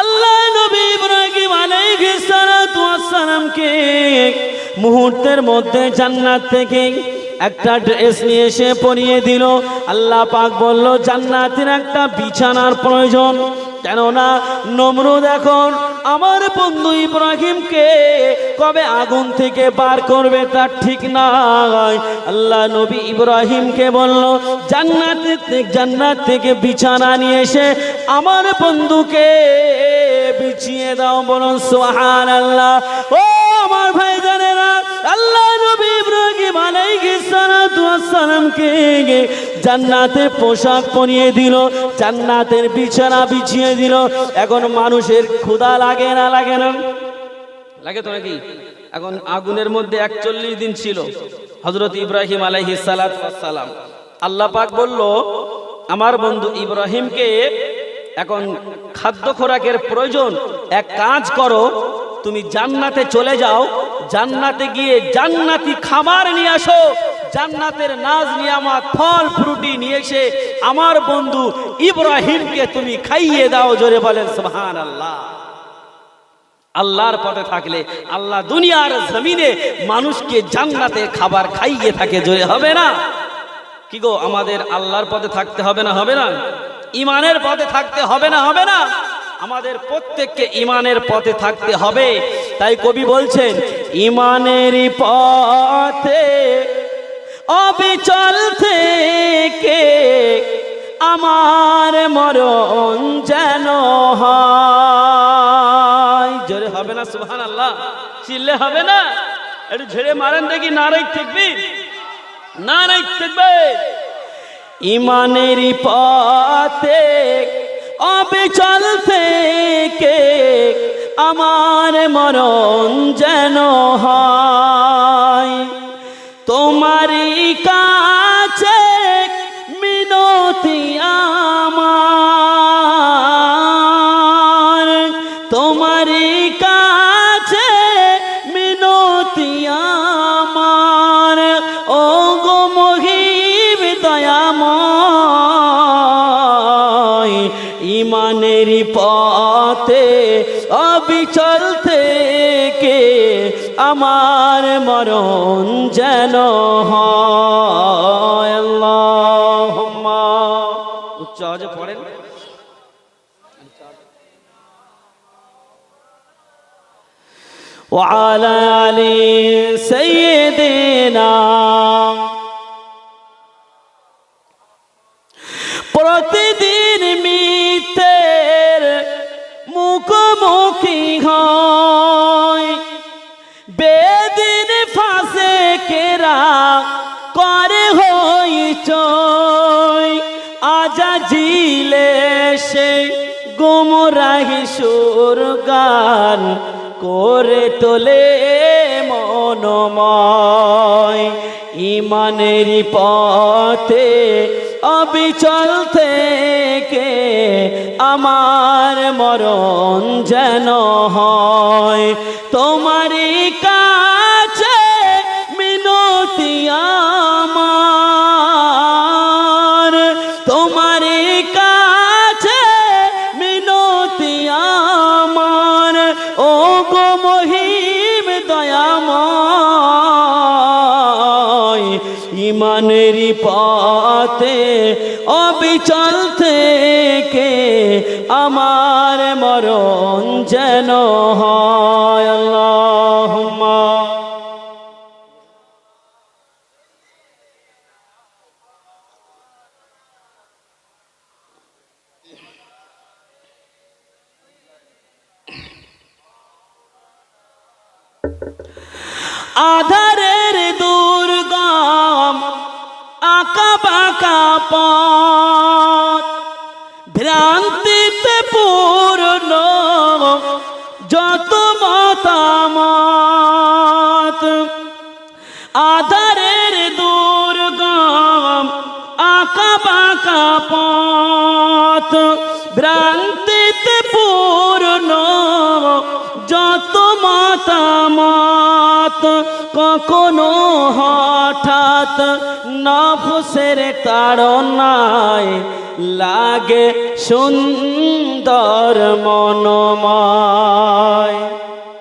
আল্লাহ নবী ইব্রাহিম আলাইহিস সালাতু ওয়াস সালামকে মুহূর্তের মধ্যে জান্নাত থেকে একটা ড্রেস নিয়ে এসে পরিয়ে দিল। আল্লাহ পাক বলল, জান্নাতের একটা বিছানার প্রয়োজন। কেননা নমরুদ এখন আমার বন্ধু ইব্রাহিমকে কবে আগুন থেকে বার করবে তার ঠিক নাই। আল্লাহ নবী ইব্রাহিমকে বলল, জান্নাত জান্নাত থেকে বিছানা নিয়ে এসে আমার বন্ধুকে বিছিয়ে দাও বলুন সোহান আল্লাহ ও আমার ভাই জান্নাতের পোশাক পরিয়ে দিল, জান্নাতের বিছানা বিছিয়ে দিল। এখন মানুষের ক্ষুধা লাগে না লাগে না? লাগে তো নাকি? এখন আগুনের মধ্যে একচল্লিশ দিন ছিল হজরত ইব্রাহিম আলাইহিস সালাতু সালাম আল্লাহ পাক বলল, আমার বন্ধু ইব্রাহিমকে এখন খাদ্য খোরাকের প্রয়োজন। এক কাজ করো, তুমি জান্নাতে চলে যাও জান্নাতে গিয়ে জান্নাতি খাবার নিয়ে আসো। জান্নাতের নাজ নিয়ামত ফল, ফ্রুটি নিয়ে এসে আমার বন্ধু ইব্রাহিমকে তুমি খাইয়ে দাও, জোরে বলেন সুবহান আল্লাহ আল্লাহর পথে থাকলে আল্লাহ দুনিয়ার জমিনে মানুষকে জান্নাতে খাবার খাইয়ে থাকে, জোরে হবে না? কি গো, আমাদের আল্লাহর পথে থাকতে হবে না হবে না? ইমানের পথে থাকতে হবে না হবে না? আমাদের প্রত্যেককে ইমানের পথে থাকতে হবে। তাই কবি বলছেন ইমানের পথে অবিচল থেকে আমার মরণ যেন হয়। জোরে হবে না সুহান আল্লাহ চিল্লে হবে না। একটু ঝেড়ে মারেন দেখি নারাই থাকবি নারাই থাকবে ইমানেরই পথে অবিচল থেকে আমার মরণ যেন হয়। আমার মরণ যেন হয় আল্লাহুম্মা উচ্চ আওয়াজে পড়েন وعلى آل سيدنا কেরা করে হই চই আজা জিলে সে গুমরাহি সুর গান করে তোলে মনময়। ইমানের পথে অবিচল থেকে আমার মরণ যেন হয়, তোমারই কাছে যেন হয়। ভ্রান্তিতে পূর্ণ, যত মতামত কখনো হঠাৎ নফসের তাড়নায় লাগে সুন্দর মনময়।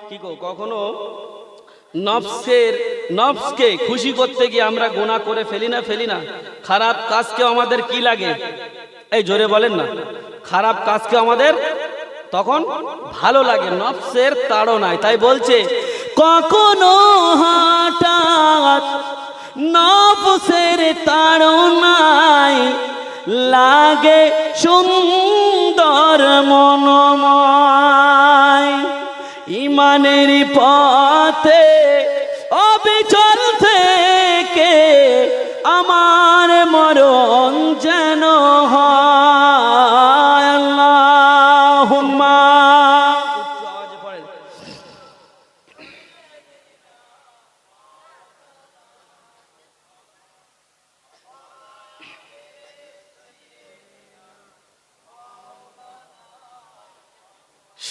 কি গো, কখনো নফসের, নফসকে খুশি করতে গিয়ে আমরা গোনা করে ফেলি না ফেলি না? খারাপ কাজকে আমাদের কি লাগে? এই জোরে বলেন না। খারাপ কাজকে আমাদের? তখন ভালো লাগে, নফসের তাড়নায়। তাই বলছে, কখনো হঠাৎ নফসের তাড়নায় লাগে সুন্দর মনময়। ইমানের পথে অবিচল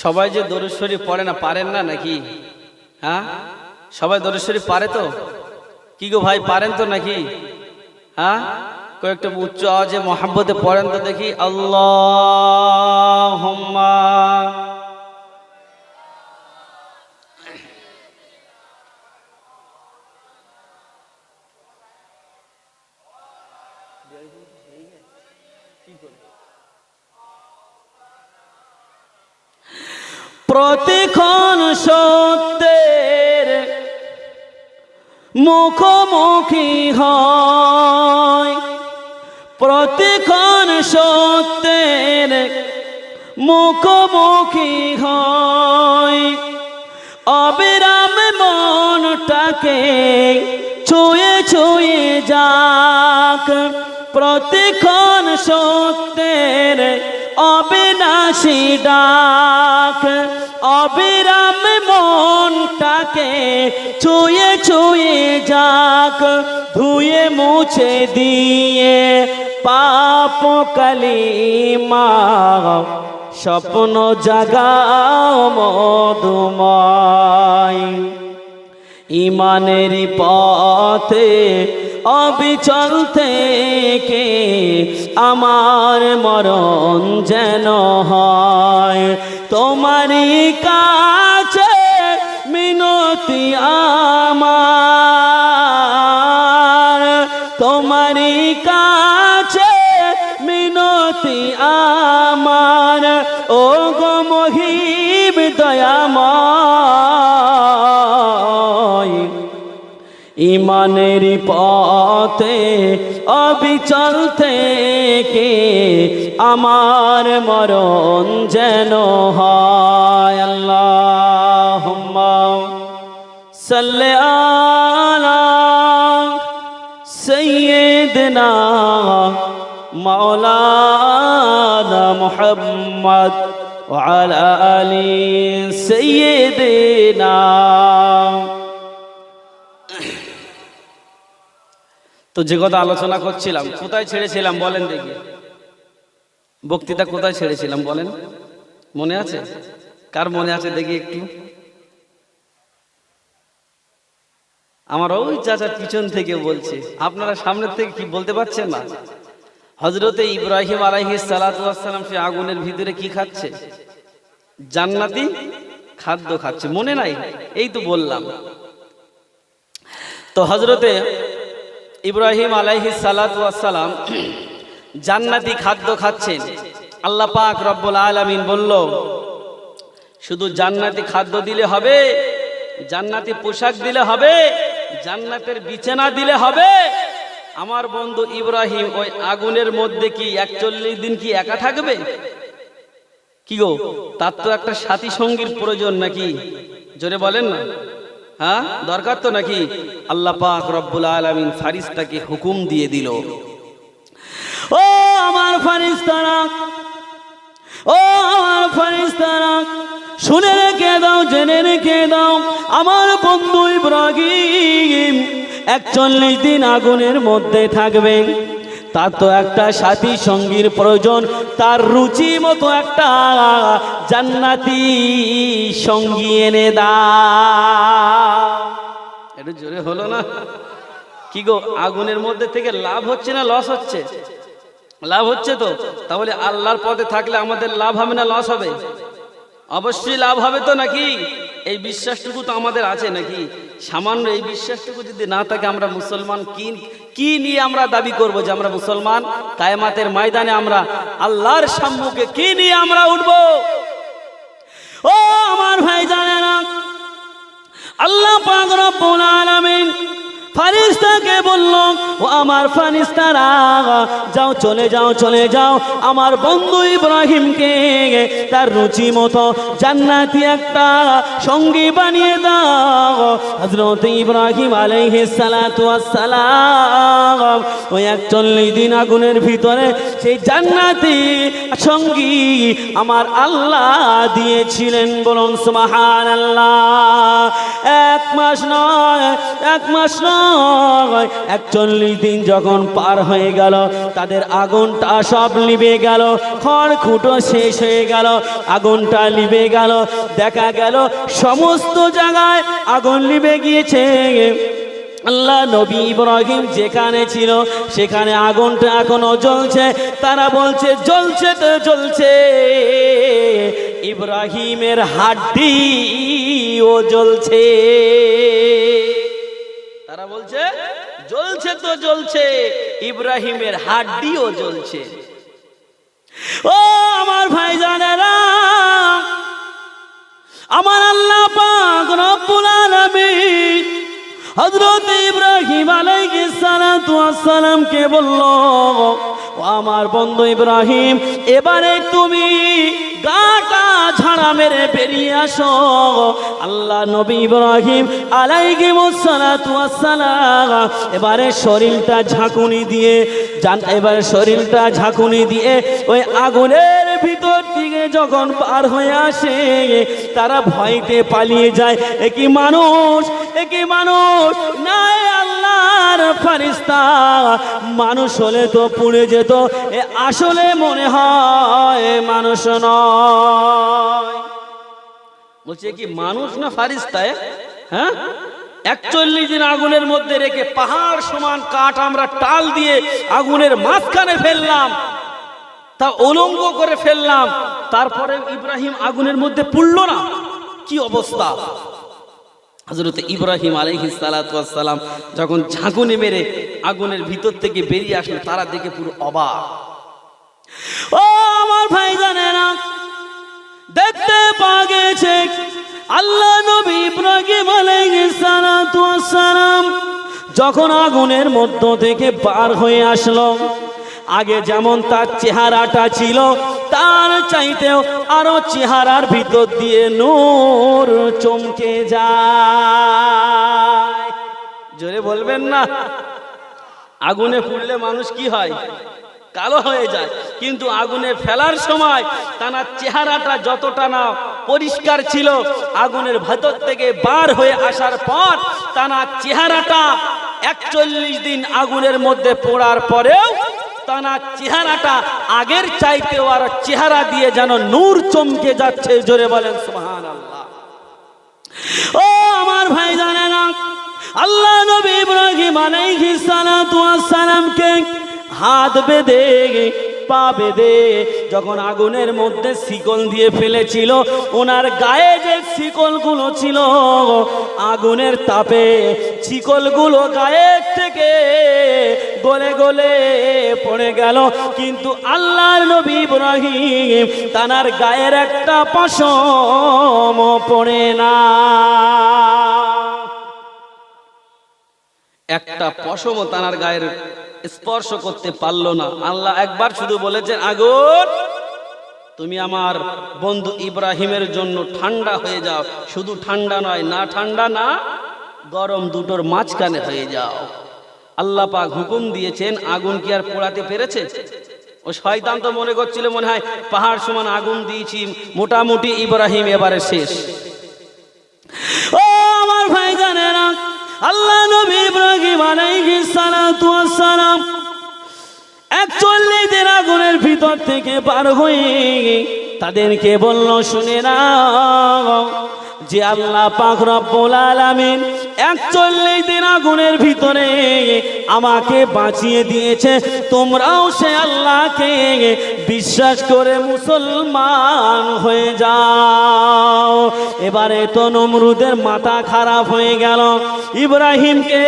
সবাই যে দরুশ্বরী পড়ে না, পারেন না নাকি? হ্যাঁ? সবাই দরুশ্বরী পারে তো? কি গো ভাই, পারেন তো নাকি? হ্যাঁ? কয়েকটা উচ্চ আওয়াজে মহাব্বতে পড়েন তো দেখি। আল্লাহ সত্যের মুখোমুখি হয়। প্রতিক্ষণ সত্যের মুখোমুখি হয়। অবিরাম মনটাকে ছুঁয়ে ছুঁয়ে যাক। প্রতিক্ষণ সত্যের অবিনাশী ডাক অবিরাম মনটাকে ছুঁয়ে ছুঁয়ে যাক ধুয়ে মুছে দিয়ে পাপ কালিমা স্বপ্ন জাগাও মধুময় ইমানের পথে অবিচল থেকে আমার মরণ যেন হয়। তোমারই কাছে মিনতি আমার ইমানের পথে অবিচল থেকে আমার মরণ যেন হয় আল্লাহ সাল্লে আলা সৈয়দনা মাওলানা মুহাম্মদ وعلى آل سيدنا তো যে কথা আলোচনা করছিলাম, কোথায় ছেড়েছিলাম বলেন দেখি। বক্তৃতা কোথায় ছেড়েছিলাম বলেন? মনে আছে? কার মনে আছে দেখি একটু। আমার ওই চাচার পিছন থেকে বলছে, আপনারা সামনের থেকে কি বলতে পারছেন না? হজরতে ইব্রাহিম আলাইহি সালাম সে আগুনের ভিতরে কি খাচ্ছে? জান্নাতি খাদ্য খাচ্ছে, মনে নাই? এই তো বললাম। তো হজরতে ইব্রাহিম আলাইহি সালাম জান্নাতি খাদ্য খাচ্ছেন। আল্লাহ পাক রব্বুল আলামিন বলল, শুধু জান্নাতি খাদ্য দিলে হবে, জান্নাতি পোশাক দিলে হবে, জান্নাতের বিছানা দিলে হবে। আমার বন্ধু ইব্রাহিম ওই আগুনের মধ্যে কি একচল্লিশ দিন কি একা থাকবে? কি গো, তার তো একটা সাথী সঙ্গীর প্রয়োজন নাকি? জোরে বলেন না। হ্যাঁ? দরকার তো নাকি? আল্লাহ পাক রব্বুল আলামিন ফারিস্তাকে হুকুম দিয়ে দিল। ও আমার ফারিস্তারা, ও আমার ফারিস্তারা, শুনে রেখে দাও, জেনে রেখে দাও, আমার বন্ধু ইব্রাহিম একচল্লিশ দিন আগুনের মধ্যে থাকবে তার তো একটা সাথী সঙ্গীর প্রয়োজন, তার রুচি মতো একটা জান্নাতি সঙ্গী এনে দা একটু জোরে হলো না? কি গো, আগুনের মধ্যে থেকে লাভ হচ্ছে না লস হচ্ছে? লাভ হচ্ছে তো? তাহলে আল্লাহর পথে থাকলে আমাদের লাভ হবে না লস হবে? অবশ্যই লাভ হবে তো নাকি? এই বিশ্বাসটুকু তো আমাদের আছে নাকি? সামান্য এই বিশ্বাসটুকু যদি না থাকে, আমরা মুসলমান কি কি নিয়ে আমরা দাবি করব যে আমরা মুসলমান? কায়মাতের ময়দানে আমরা আল্লাহর সম্মুখে কি নিয়ে আমরা উঠব? ও আমার ভাই জানে না আল্লাহ পাক রব্বুল আলামিন ফারিস্তাকে বলল, ও আমার ফারিস্তারা, যাও, চলে যাও চলে যাও। আমার বন্ধু ইব্রাহিমকে তার রুচি মতো জান্নাতি একটা সঙ্গী বানিয়ে দাও। হযরত ইব্রাহিম আলাইহিস সালাতু ওয়াস সালাম ওই একচল্লিশ দিন আগুনের ভিতরে সেই জান্নাতি সঙ্গী আমার আল্লাহ দিয়েছিলেন বলুন, সুবহানাল্লাহ। এক মাস নয়, এক মাস নয়। একচল্লিশ দিন যখন পার হয়ে গেল, তাদের আগুনটা সব লিবে গেল খড় খুঁটো শেষ হয়ে গেল, আগুনটা লিবে গেল। দেখা গেল সমস্ত জায়গায় আগুন লিবে গিয়েছে। আল্লাহ নবী ইব্রাহিম যেখানে ছিল, সেখানে আগুনটা এখনও জ্বলছে। তারা বলছে, জ্বলছে তো জ্বলছে। ইব্রাহিমের হাড্ডি ও জ্বলছে। বলছে, জ্বলছে তো জ্বলছে, ইব্রাহিমের হাড্ডিও জ্বলছে। ও আমার ভাই জানেরা আমার আল্লাহ পাক রব্বুল আলামিন হযরত ইব্রাহিম আলাইহিস সালাতু ওয়াস সালামকে বলল আমার বন্ধু ইব্রাহিম, এবারে তুমি গাটা ঝাড়া মেরে বেরিয়ে আসো। আল্লাহ নবী ইব্রাহিম ওয়াস সালাম এবারে শরীরটা ঝাঁকুনি দিয়ে এবারে শরীরটা ঝাঁকুনি দিয়ে ওই আগুনের ভিতর দিকে যখন পার হয়ে আসে, তারা ভয়তে পালিয়ে যায়। একই মানুষ একই মানুষ আল্লাহর ফারিস্তা মানুষ হলে তো পুড়ে যেত, এ আসলে মনে হয় মানুষ নয়। বলছে কি, মানুষ না ফারিস্তায় হ্যাঁ? একচল্লিশ দিন আগুনের মধ্যে রেখে পাহাড় সমান কাঠ আমরা টাল দিয়ে আগুনের মাঝখানে ফেললাম, তা উলঙ্গ করে ফেললাম, তারপরে ইব্রাহিম আগুনের মধ্যে পুড়লো না। কি অবস্থা? হজরত ইব্রাহিম আলহি সালাম যখন ঝাঁকুনি মেরে আগুনের ভিতর থেকে বেরিয়ে আসলো, তারা দেখে পুরো অবাক। ও আমার ভাই জানে না দেখতে পাওয়া গেছে, আল্লাহ নবী ইব্রাহিম আলাইহিস সালাতু ওয়াস সালাম যখন আগুনের মধ্য থেকে পার হয়ে আসলো, আগে যেমন তার চেহারাটা ছিল তার চাইতেও আরও চেহারার ভিতর দিয়ে নূর চমকে যায়। জোরে বলবেন না? আগুনে পুড়লে মানুষ কি হয়? কালো হয়ে যায়। কিন্তু আগুনে ফেলার সময় তার চেহারাটা যতটা না পরিষ্কার ছিল, আগুনের ভেতর থেকে বার হয়ে আসার পর তার চেহারাটা একচল্লিশ দিন আগুনের মধ্যে পড়ার পরেও তার চেহারাটা আগের চাইতেও আর চেহারা দিয়ে যেন নূর চমকে যাচ্ছে, জোরে বলেন সুহান আল্লাহ ও আমার ভাই জানে না আল্লাহ নবী ইব্রাহিম আলাইহিস সালাতু ওয়াস সালামকে হাত বেঁধে পা বেঁধে যখন আগুনের মধ্যে শিকল দিয়ে ফেলেছিল, ওনার গায়ে যে শিকলগুলো ছিল, আগুনের তাপে শিকলগুলো গায়ের থেকে গলে গলে পড়ে গেল। কিন্তু আল্লাহর নবী ইব্রাহিম তানার গায়ের একটা পশম পড়ে না। একটা পশম তানার গায়ের স্পর্শ করতে পারল না। আল্লাহ একবার শুধু বলেছেন, আগুন, তুমি আমার বন্ধু ইব্রাহিমের জন্য ঠান্ডা হয়ে যাও। শুধু ঠান্ডা নয়, না ঠান্ডা, না গরম দুটোর মাঝখানে হয়ে যাও। আল্লাহ পাক হুকুম দিয়েছেন, আগুন কি আর পোড়াতে পেরেছে? ও শয়তান তো মনে করছিল, মনে হয় পাহাড় সমান আগুন দিয়েছি, মোটামুটি ইব্রাহিম এবারে শেষ। ও আমার ভাই জানে না আল্লাহ নবী ইব্রাহিম আলাইহিস সালাতু ওয়াস সালাম একচল্লিশ দিন আগুনের ভিতর থেকে পার হয়ে তাদেরকে বলল, শুনে না যে আল্লাহ পাক রব্বুল আলামিন একচল্লিশ দিন আগুনের ভিতরে আমাকে বাঁচিয়ে দিয়েছে। তোমরাও সে আল্লাহকে বিশ্বাস করে মুসলমান হয়ে যাও। এবারে তো নমরুদের মাথা খারাপ হয়ে গেল। ইব্রাহিমকে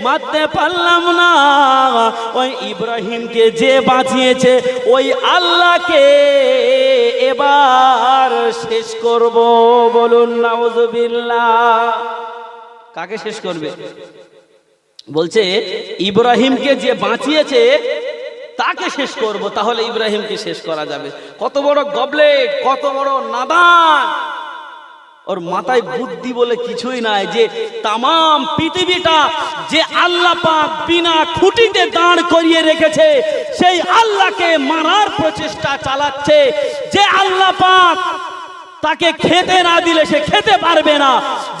মারতে পারলাম না। ওই ইব্রাহিমকে যে বাঁচিয়েছে, ওই আল্লাহকে এবার শেষ করব বলুন, নাউজুবিল্লাহ। কাকে শেষ করবে? বলছে, ইব্রাহিমকে যে বাঁচিয়েছে, তাকে শেষ করব, তাহলে ইব্রাহিমকে শেষ করা যাবে। কত বড় গবলেট, কত বড় নাদান। ওর মাথায় বুদ্ধি বলে কিছুই নাই যে তামাম পৃথিবীটা যে আল্লাহ বিনা খুঁটিতে দাঁড় করিয়ে রেখেছে, সেই আল্লাহকে মারার প্রচেষ্টা চালাচ্ছে। যে আল্লাহ তাকে খেতে না দিলে সে খেতে পারবে না।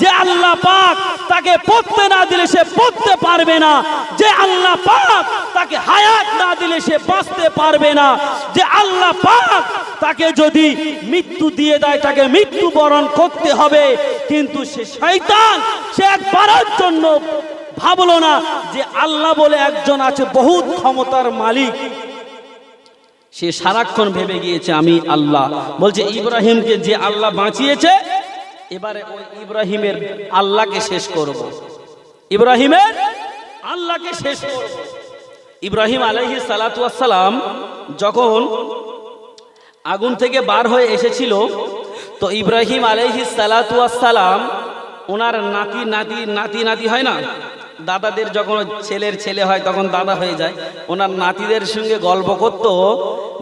যে আল্লাহ পাক তাকে পড়তে না দিলে সে পড়তে পারবে না। যে আল্লাহ পাক তাকে হায়াত না দিলে সে বাঁচতে পারবে না। যে আল্লাহ পাক তাকে যদি মৃত্যু দিয়ে দেয়, তাকে মৃত্যু বরণ করতে হবে। কিন্তু সে শয়তান, সে একবারের জন্য ভাবলো না যে আল্লাহ বলে একজন আছে, বহুত ক্ষমতার মালিক। সে সারাক্ষণ ভেবে গিয়েছে, আমি আল্লাহ। বলছে, ইব্রাহিমকে যে আল্লাহ বাঁচিয়েছে, এবারে ওই ইব্রাহিমের আল্লাহকে শেষ করব। ইব্রাহিমের আল্লাহকে শেষ করব। ইব্রাহিম আলাইহি সালাম যখন আগুন থেকে বার হয়ে এসেছিল, তো ইব্রাহিম আলাইহি সালাম ওনার নাতি নাতি নাতি নাতি হয় না দাদাদের যখন ছেলের ছেলে হয় তখন দাদা হয়ে যায়। ওনার নাতিদের সঙ্গে গল্প করত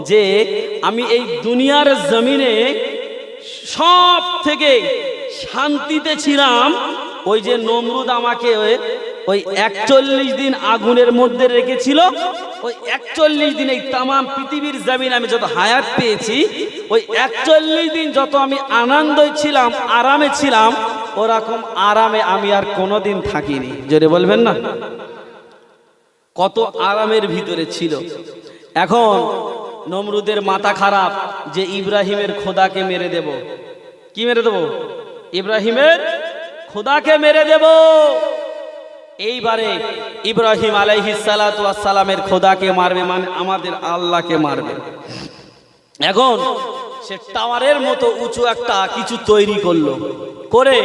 যে, আমি এই দুনিয়ার জমিনে সব থেকে শান্তিতে ছিলাম। ওই যে নমরুদ আমাকে ওই- একচল্লিশ দিন আগুনের মধ্যে রেখেছিল। ওই একচল্লিশ দিন এই তাম পৃথিবীর জমিন আমি যত হায়াত পেয়েছি, ওই একচল্লিশ দিন যত আমি আনন্দই ছিলাম, আরামে ছিলাম ওরকম আরামে আমি আর কোনোদিন থাকিনি। জোরে বলবেন না? কত আরামের ভিতরে ছিল। এখন নমরুদের মাথা খারাপ যে ইব্রাহিমের খোদাকে মেরে দেব। কি মেরে দেব? ইব্রাহিমের খোদাকে মেরে দেব। এইবারে ইব্রাহিম আলাইহিস সালাতু ওয়াস সালামের খোদাকে মারবে মানে আমাদের আল্লাহকে মারবে। এখন সে টাওয়ারের মতো উঁচু একটা কিছু তৈরি করল। করে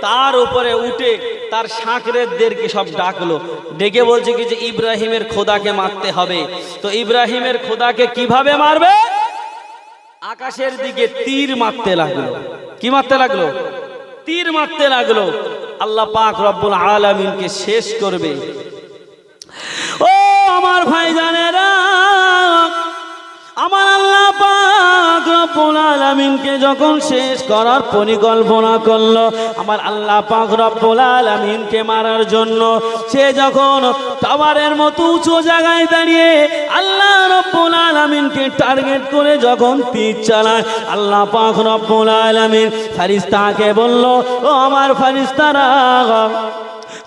তার উপরে উঠে তার সাঁকরেরদেরকে সব ডাকলো। ডেকে বলছে কি যে, ইব্রাহিমের খোদাকে মারতে হবে। তো ইব্রাহিমের খোদাকে কীভাবে মারবে? আকাশের দিকে তীর মারতে লাগল। কি মারতে লাগল? তীর মারতে লাগল। আল্লাহ পাক রব্বুল আলামিনকে শেষ করবে। ও আমার ভাই জানেরা রব্বুল আলামিনকে যখন শেষ করার পরিকল্পনা করল, আমার আল্লাহ পাক রব্বুল আলামিনকে মারার জন্য, সে যখন টাওয়ারের মতো উঁচু জায়গায় দাঁড়িয়ে আল্লাহ রব্বুল আলামিনকে টার্গেট করে যখন তীর চালায়, আল্লাহ পাক রব্বুল আলামিন ফারিস্তাকে বলল, ও আমার ফারিস্তারা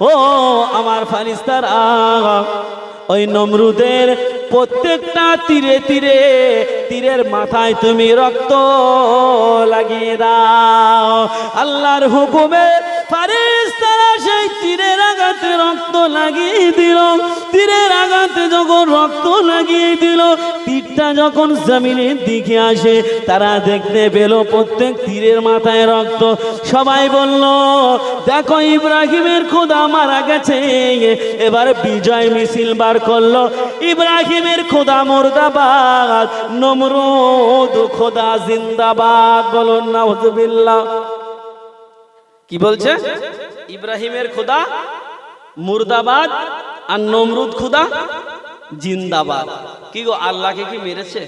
ও আমার ফারিস্তারা ওই নমরুদের প্রত্যেকটা তীরে তীরে তীরের মাথায় তুমি রক্ত লাগিয়ে দাও। আল্লাহর হুকুমে ফারিস্তারা সেই তীরের রক্ত লাগিয়ে দিল। তীরের আঘাতে যখন রক্ত লাগিয়ে দিল তীরটা যখন জমিনের দিকে আসে তারা দেখতে পেল প্রত্যেক তীরের মাথায় রক্ত। সবাই বলল দেখো ইব্রাহিমের খোদা মারা গেছে। এবার বিজয় মিছিল বার করল। ইব্রাহিমের খোদা মুর্দাবাদ নমরুদ খোদা জিন্দাবাদ। বলুন নাউজুবিল্লাহ। কি বলছে? ইব্রাহিমের খোদা মুর্দাবাদ আর নমরুদ খুদা জিন্দাবাদ। কি গো, আল্লাহকে কি মেরেছে?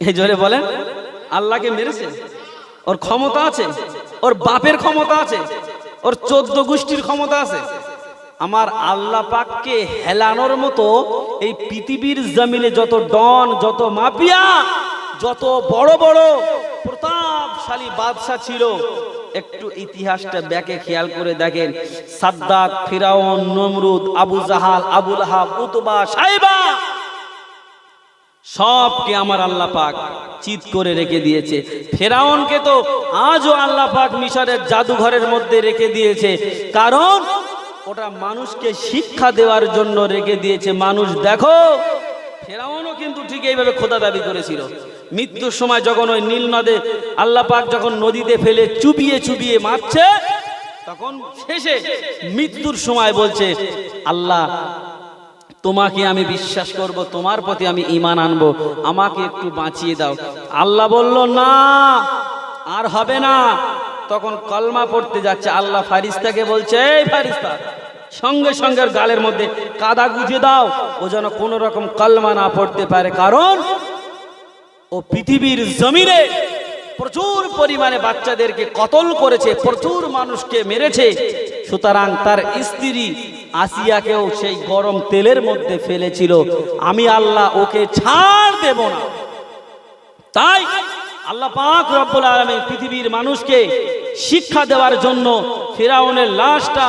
এই জোরে বলেন, আল্লাহকে মেরেছে? ওর ক্ষমতা আছে, ওর বাপের ক্ষমতা আছে, ওর চোদ্দ গোষ্ঠীর ক্ষমতা আছে। আমার আল্লাহ পাককে হেলানোর মতো এই পৃথিবীর জমিনে যত ডন, যত মাফিয়া, যত বড় বড় প্রতাপশালী বাদশাহ ছিল একটু ইতিহাসটা ব্যাকে খেয়াল করে দেখেন। Shaddad, Pharaoh, Nimrod, Abu Jahl Abu Lahab Utba, Shaiba, সবকে আমার আল্লাহ পাক চিত করে রেখে দিয়েছে। ফেরাউনকে তো আজও আল্লাহ পাক মিশরের জাদুঘরের মধ্যে রেখে দিয়েছে। কারণ ওটা মানুষকে শিক্ষা দেওয়ার জন্য রেখে দিয়েছে। মানুষ দেখো, ফেরাউনও কিন্তু ঠিক এইভাবে খোদা দাবি করেছিল। মৃত্যুর সময় যখন ওই নীল নদে আল্লাহ পাক যখন নদীতে ফেলে চুবিয়ে চুবিয়ে মারছে, তখন শেষে মৃত্যুর সময় বলছে, আল্লাহ, তোমাকে আমি বিশ্বাস করব, তোমার প্রতি আমি ইমান আনব, আমাকে একটু বাঁচিয়ে দাও। আল্লাহ বলল, না, আর হবে না। তখন কলমা পড়তে যাচ্ছে, আল্লাহ ফারিস্তাকে বলছে, এই ফারিস্তা, সঙ্গে সঙ্গে গালের মধ্যে কাদা গুজে দাও। ও যেন কোনো রকম কলমা না পড়তে পারে, কারণ ও পৃথিবীর জমিনে প্রচুর পরিমাণে বাচ্চাদেরকে কতল করেছে, প্রচুর মানুষকে মেরেছে। সুতরাং তার স্ত্রী আসিয়াকেও সেই গরম তেলের মধ্যে ফেলেছিল। আমি আল্লাহ ওকে ছাড় দেব না। তাই আল্লাহ পাক রব্বুল আলামিন পৃথিবীর মানুষকে শিক্ষা দেওয়ার জন্য ফেরাউনের লাশটা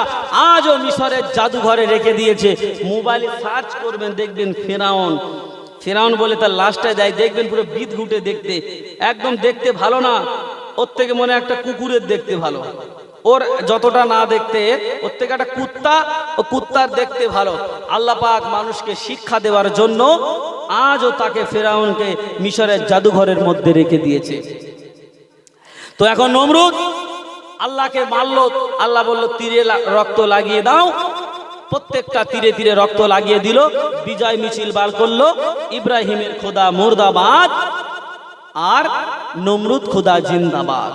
আজও মিশরের জাদুঘরে রেখে দিয়েছে। মোবাইলে সার্চ করবেন, দেখবেন ফেরাউন ফেরাউন বলে তার লাশটা দেয় দেখবেন পুরো বিদ ঘুটে দেখতে। একদম দেখতে ভালো না, ওর থেকে মনে একটা কুকুরের দেখতে ভালো। ওর যতটা না দেখতে, ওর থেকে একটা কুত্তা, ও কুত্তার দেখতে ভালো। আল্লাহ পাক মানুষকে শিক্ষা দেওয়ার জন্য আজও তাকে ফেরাউনকে মিশরের জাদুঘরের মধ্যে রেখে দিয়েছে। তো এখন নমরুদ, আল্লাহকে মারলো, আল্লাহ বলল, তীরে রক্ত লাগিয়ে দাও প্রত্যেকটা তীরে তীরে রক্ত লাগিয়ে দিল, বিজয় মিছিল বার করল, ইব্রাহিমের খোদা মুর্দাবাদ আর নমরুদ খোদা জিন্দাবাদ।